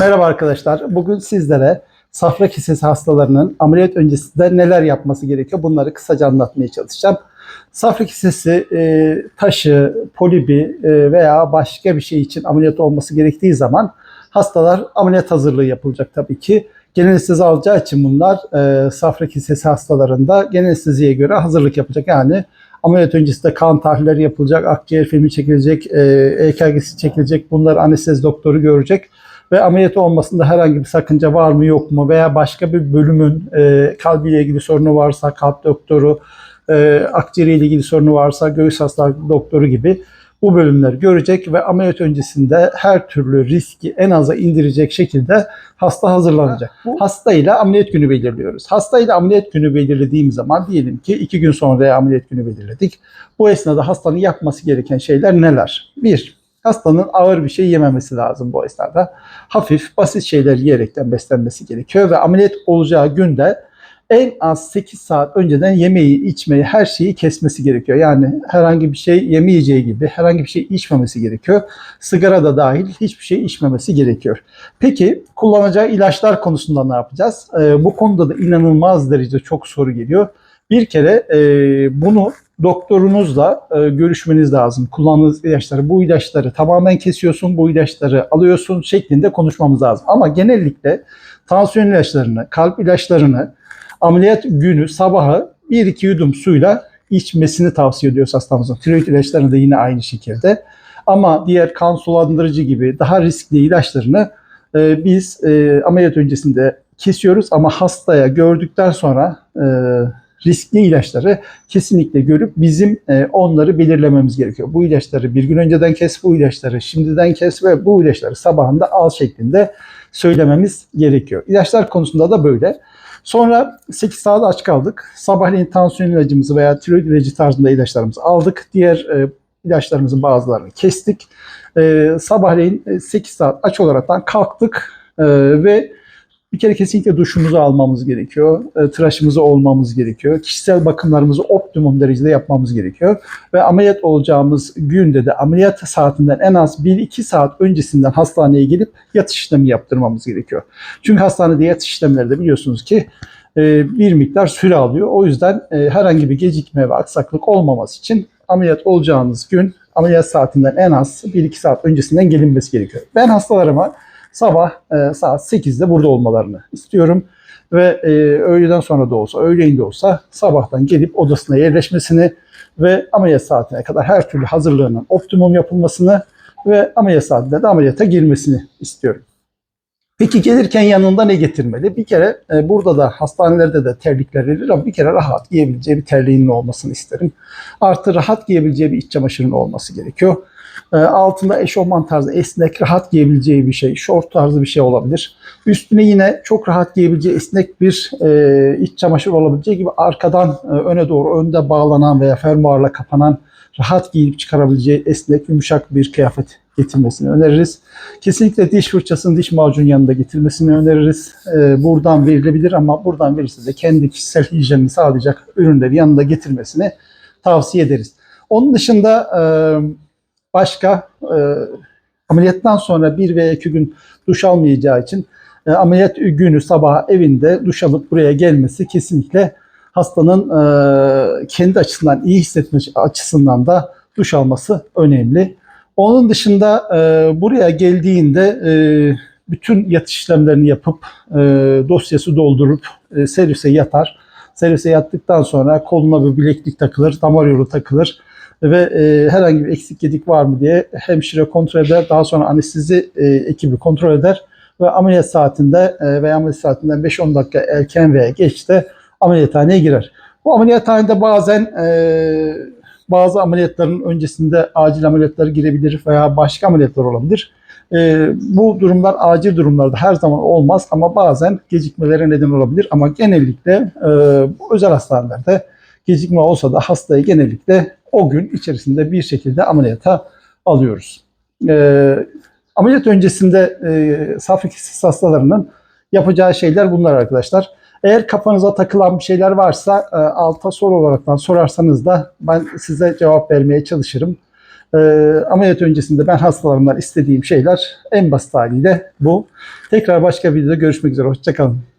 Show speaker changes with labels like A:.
A: Merhaba arkadaşlar. Bugün sizlere safra kesesi hastalarının ameliyat öncesinde neler yapması gerekiyor bunları kısaca anlatmaya çalışacağım. Safra kesesi e, taşı, polibi e, veya başka bir şey için ameliyat olması gerektiği zaman hastalar ameliyat hazırlığı yapılacak tabii ki. Genel anestezi alacağı için bunlar e, safra kesesi hastalarında genel anesteziye göre hazırlık yapacak. Yani ameliyat öncesinde kan tahlilleri yapılacak, akciğer filmi çekilecek, e, EKG'si çekilecek. Bunları anestezi doktoru görecek ve ameliyat olmasında herhangi bir sakınca var mı yok mu veya başka bir bölümün e, kalbiyle ilgili sorunu varsa kalp doktoru, e, akciğeriyle ilgili sorunu varsa göğüs hastalığı doktoru gibi bu bölümleri görecek ve ameliyat öncesinde her türlü riski en aza indirecek şekilde hasta hazırlanacak. Bu hasta ile ameliyat günü belirliyoruz. Hasta ile ameliyat günü belirlediğim zaman diyelim ki iki gün sonra ameliyat günü belirledik. Bu esnada hastanın yapması gereken şeyler neler? Bir, hastanın ağır bir şey yememesi lazım bu esnada. Hafif, basit şeyler yiyerekten beslenmesi gerekiyor ve ameliyat olacağı günde en az 8 saat önceden yemeği, içmeyi, her şeyi kesmesi gerekiyor. Yani herhangi bir şey yemeyeceği gibi herhangi bir şey içmemesi gerekiyor. Sigara da dahil hiçbir şey içmemesi gerekiyor. Peki kullanacağı ilaçlar konusunda ne yapacağız? Ee, bu konuda da inanılmaz derecede çok soru geliyor. Bir kere e, bunu doktorunuzla e, görüşmeniz lazım. Kullandığınız ilaçları, bu ilaçları tamamen kesiyorsun, bu ilaçları alıyorsun şeklinde konuşmamız lazım. Ama genellikle tansiyon ilaçlarını, kalp ilaçlarını ameliyat günü sabahı 1-2 yudum suyla içmesini tavsiye ediyoruz hastamızın. Tiroid ilaçlarını da yine aynı şekilde. Ama diğer kan sulandırıcı gibi daha riskli ilaçlarını e, biz e, ameliyat öncesinde kesiyoruz ama hastaya gördükten sonra e, riskli ilaçları kesinlikle görüp bizim e, onları belirlememiz gerekiyor. Bu ilaçları bir gün önceden kes, bu ilaçları şimdiden kes ve bu ilaçları sabahında al şeklinde söylememiz gerekiyor. İlaçlar konusunda da böyle. Sonra 8 saat aç kaldık. Sabahleyin tansiyon ilacımızı veya tiroid ilacı tarzında ilaçlarımızı aldık. Diğer e, ilaçlarımızın bazılarını kestik. E, sabahleyin 8 saat aç olaraktan kalktık ve bir kere kesinlikle duşumuzu almamız gerekiyor. E, tıraşımızı olmamız gerekiyor. Kişisel bakımlarımızı optimum derecede yapmamız gerekiyor. Ve ameliyat olacağımız günde de ameliyat saatinden en az 1-2 saat öncesinden hastaneye gelip yatış işlemi yaptırmamız gerekiyor. Çünkü hastanede yatış işlemleri de biliyorsunuz ki e, bir miktar süre alıyor. O yüzden e, herhangi bir gecikme ve aksaklık olmaması için ameliyat olacağınız gün ameliyat saatinden en az 1-2 saat öncesinden gelinmesi gerekiyor. Ben hastalarıma sabah e, saat 8'de burada olmalarını istiyorum. Ve e, öğleden sonra da olsa, öğleyin de olsa sabahtan gelip odasına yerleşmesini ve ameliyat saatine kadar her türlü hazırlığının optimum yapılmasını ve ameliyat saatinde de ameliyata girmesini istiyorum. Peki gelirken yanında ne getirmeli? Bir kere e, burada da hastanelerde de terlikler verilir ama bir kere rahat giyebileceği bir terliğinin olmasını isterim. Artı rahat giyebileceği bir iç çamaşırının olması gerekiyor. E, altında eşofman tarzı esnek rahat giyebileceği bir şey, şort tarzı bir şey olabilir. Üstüne yine çok rahat giyebileceği esnek bir e, iç çamaşır olabileceği gibi arkadan e, öne doğru önde bağlanan veya fermuarla kapanan rahat giyip çıkarabileceği esnek yumuşak bir kıyafet getirmesini öneririz. Kesinlikle diş fırçasını diş macun yanında getirmesini öneririz. Ee, buradan verilebilir ama buradan verirse de kendi kişisel hijyenini sağlayacak ürünleri yanında getirmesini tavsiye ederiz. Onun dışında e, başka e, ameliyattan sonra bir veya iki gün duş almayacağı için e, ameliyat günü sabah evinde duş alıp buraya gelmesi kesinlikle hastanın e, kendi açısından iyi hissetmesi açısından da duş alması önemli. Onun dışında e, buraya geldiğinde e, bütün yatış işlemlerini yapıp e, dosyası doldurup e, servise yatar. Servise yattıktan sonra koluna bir bileklik takılır, damar yolu takılır ve e, herhangi bir eksik gedik var mı diye hemşire kontrol eder. Daha sonra anestezi e, ekibi kontrol eder ve ameliyat saatinde e, veya ameliyat saatinden 5-10 dakika erken veya geç de ameliyathaneye girer. Bu ameliyathanede bazen e, bazı ameliyatların öncesinde acil ameliyatları girebilir veya başka ameliyatlar olabilir. E, bu durumlar acil durumlarda her zaman olmaz ama bazen gecikmelere neden olabilir. Ama genellikle e, özel hastanelerde gecikme olsa da hastayı genellikle o gün içerisinde bir şekilde ameliyata alıyoruz. E, ameliyat öncesinde e, safra hastalarının yapacağı şeyler bunlar arkadaşlar. Eğer kafanıza takılan bir şeyler varsa e, alta soru olaraktan sorarsanız da ben size cevap vermeye çalışırım. E, ameliyat öncesinde ben hastalarımdan istediğim şeyler en basit haliyle bu. Tekrar başka bir videoda görüşmek üzere. Hoşçakalın.